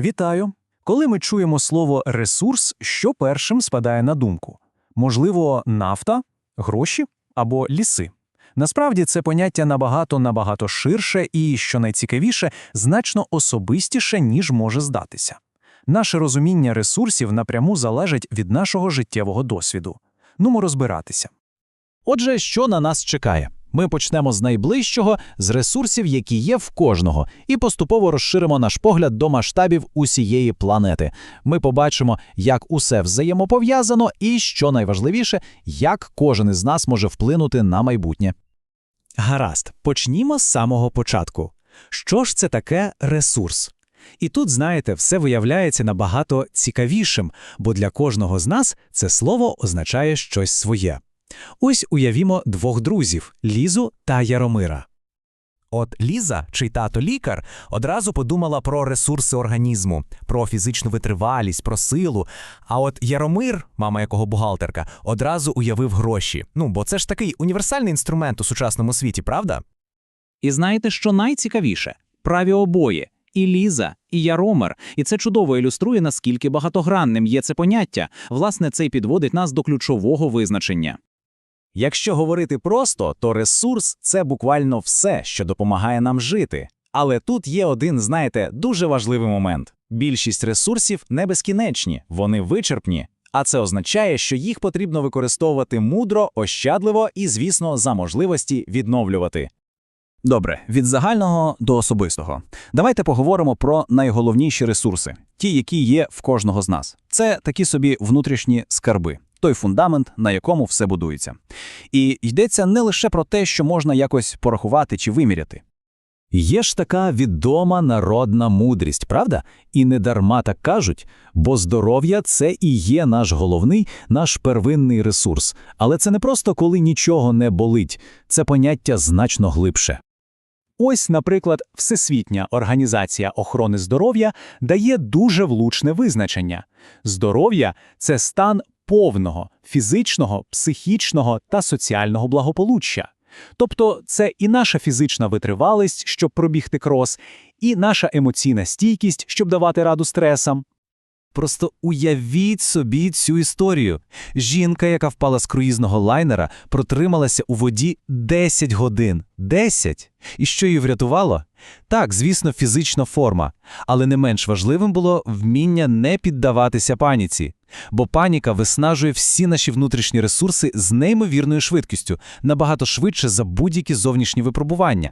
Вітаю! Коли ми чуємо слово ресурс, що першим спадає на думку? Можливо, нафта, гроші або ліси. Насправді це поняття набагато набагато ширше і, що найцікавіше, значно особистіше, ніж може здатися. Наше розуміння ресурсів напряму залежить від нашого життєвого досвіду. Нумо розбиратися. Отже, що на нас чекає? Ми почнемо з найближчого, з ресурсів, які є в кожного, і поступово розширимо наш погляд до масштабів усієї планети. Ми побачимо, як усе взаємопов'язано, і, що найважливіше, як кожен із нас може вплинути на майбутнє. Гаразд, почнімо з самого початку. Що ж це таке ресурс? І тут, знаєте, все виявляється набагато цікавішим, бо для кожного з нас це слово означає щось своє. Ось уявімо двох друзів Лізу та Яромира. От Ліза, чий тато лікар, одразу подумала про ресурси організму, про фізичну витривалість, про силу. А от Яромир, мама якого бухгалтерка, одразу уявив гроші. Ну, бо це ж такий універсальний інструмент у сучасному світі, правда? І знаєте, що найцікавіше? Праві обоє. І Ліза, і Яромир. І це чудово ілюструє, наскільки багатогранним є це поняття. Власне, це й підводить нас до ключового визначення. Якщо говорити просто, то ресурс це буквально все, що допомагає нам жити. Але тут є один, знаєте, дуже важливий момент: більшість ресурсів не безкінечні, вони вичерпні. А це означає, що їх потрібно використовувати мудро, ощадливо і, звісно, за можливості відновлювати. Добре, від загального до особистого. Давайте поговоримо про найголовніші ресурси, ті, які є в кожного з нас. Це такі собі внутрішні скарби, той фундамент, на якому все будується. І йдеться не лише про те, що можна якось порахувати чи виміряти. Є ж така відома народна мудрість, правда? І не дарма так кажуть, бо здоров'я це і є наш головний, наш первинний ресурс. Але це не просто коли нічого не болить, це поняття значно глибше. Ось, наприклад, Всесвітня організація охорони здоров'я дає дуже влучне визначення. Здоров'я це стан повного фізичного, психічного та соціального благополуччя. Тобто це і наша фізична витривалість, щоб пробігти крос, і наша емоційна стійкість, щоб давати раду стресам. Просто уявіть собі цю історію. Жінка, яка впала з круїзного лайнера, протрималася у воді 10 годин. 10! І що її врятувало? Так, звісно, фізична форма. Але не менш важливим було вміння не піддаватися паніці. Бо паніка виснажує всі наші внутрішні ресурси з неймовірною швидкістю, набагато швидше за будь-які зовнішні випробування.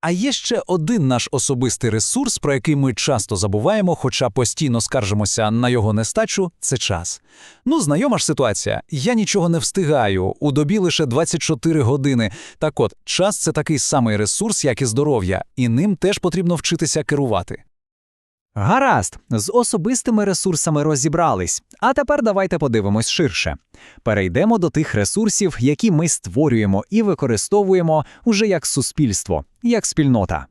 А є ще один наш особистий ресурс, про який ми часто забуваємо, хоча постійно скаржимося на його нестачу це час. Ну, знайома ж ситуація. Я нічого не встигаю, у добі лише 24 години. Так от, час це такий самий ресурс, як і здоров'я, і ним теж потрібно вчитися керувати. Гаразд, з особистими ресурсами розібрались. А тепер давайте подивимось ширше. Перейдемо до тих ресурсів, які ми створюємо і використовуємо уже як суспільство, як спільнота.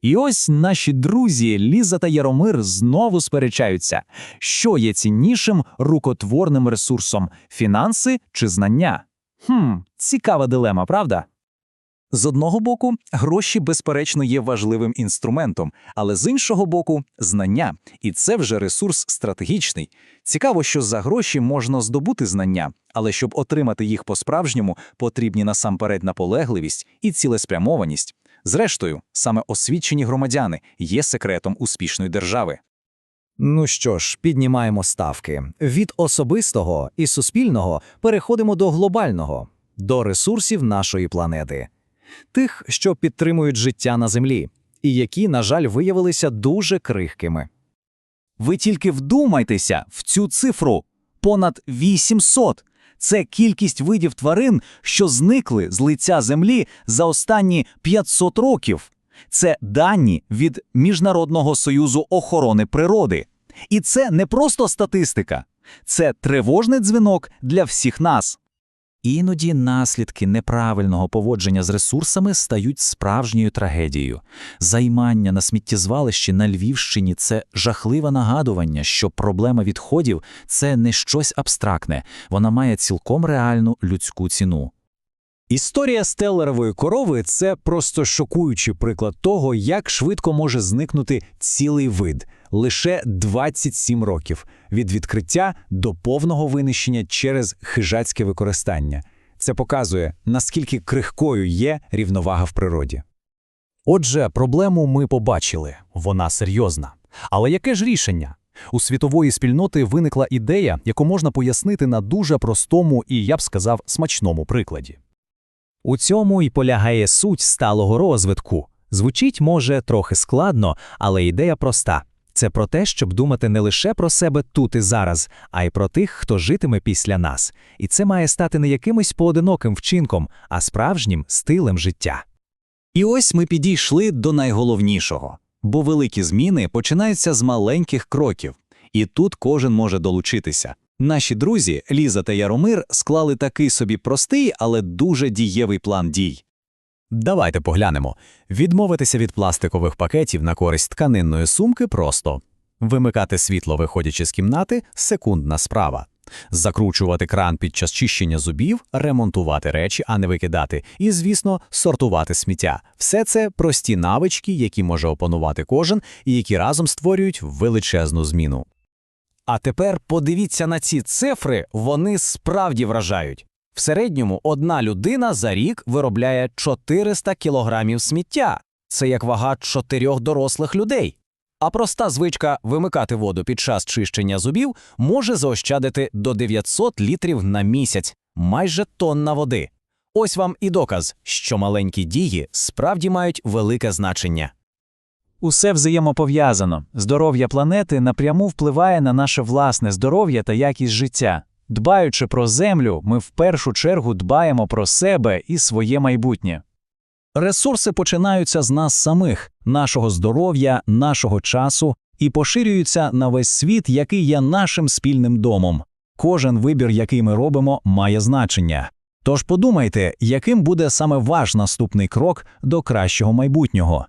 І ось наші друзі Ліза та Яромир знову сперечаються, що є ціннішим рукотворним ресурсом фінанси чи знання. Хм, цікава дилема, правда? З одного боку, гроші, безперечно, є важливим інструментом, але з іншого боку, знання, і це вже ресурс стратегічний. Цікаво, що за гроші можна здобути знання, але щоб отримати їх по-справжньому, потрібні насамперед наполегливість і цілеспрямованість. Зрештою, саме освічені громадяни є секретом успішної держави. Ну що ж, піднімаємо ставки. Від особистого і суспільного переходимо до глобального, до ресурсів нашої планети, тих, що підтримують життя на землі, і які, на жаль, виявилися дуже крихкими. Ви тільки вдумайтеся в цю цифру понад 800. Це кількість видів тварин, що зникли з лиця землі за останні 500 років. Це дані від Міжнародного союзу охорони природи. І це не просто статистика, це тривожний дзвінок для всіх нас. Іноді наслідки неправильного поводження з ресурсами стають справжньою трагедією. Займання на сміттєзвалищі на Львівщині це жахливе нагадування, що проблема відходів це не щось абстрактне, вона має цілком реальну людську ціну. Історія стеллерової корови це просто шокуючий приклад того, як швидко може зникнути цілий вид. лише 27 років від відкриття до повного винищення через хижацьке використання. Це показує, наскільки крихкою є рівновага в природі. Отже, проблему ми побачили, вона серйозна. Але яке ж рішення? У світової спільноти виникла ідея, яку можна пояснити на дуже простому і, я б сказав, смачному прикладі. У цьому й полягає суть сталого розвитку. Звучить, може, трохи складно, але ідея проста. Це про те, щоб думати не лише про себе тут і зараз, а й про тих, хто житиме після нас. І це має стати не якимось поодиноким вчинком, а справжнім стилем життя. І ось ми підійшли до найголовнішого, бо великі зміни починаються з маленьких кроків, і тут кожен може долучитися. Наші друзі Ліза та Яромир склали такий собі простий, але дуже дієвий план дій. Давайте поглянемо. Відмовитися від пластикових пакетів на користь тканинної сумки просто. Вимикати світло, виходячи з кімнати – секундна справа. Закручувати кран під час чищення зубів, ремонтувати речі, а не викидати. І, звісно, сортувати сміття. Все це прості навички, які може опанувати кожен і які разом створюють величезну зміну. А тепер подивіться на ці цифри, вони справді вражають. В середньому одна людина за рік виробляє 400 кілограмів сміття. Це як вага чотирьох дорослих людей. А проста звичка вимикати воду під час чищення зубів може заощадити до 900 літрів на місяць, майже тонна води. Ось вам і доказ, що маленькі дії справді мають велике значення. Усе взаємопов'язано. Здоров'я планети напряму впливає на наше власне здоров'я та якість життя. Дбаючи про землю, ми в першу чергу дбаємо про себе і своє майбутнє. Ресурси починаються з нас самих, нашого здоров'я, нашого часу і поширюються на весь світ, який є нашим спільним домом. Кожен вибір, який ми робимо, має значення. Тож подумайте, яким буде саме ваш наступний крок до кращого майбутнього.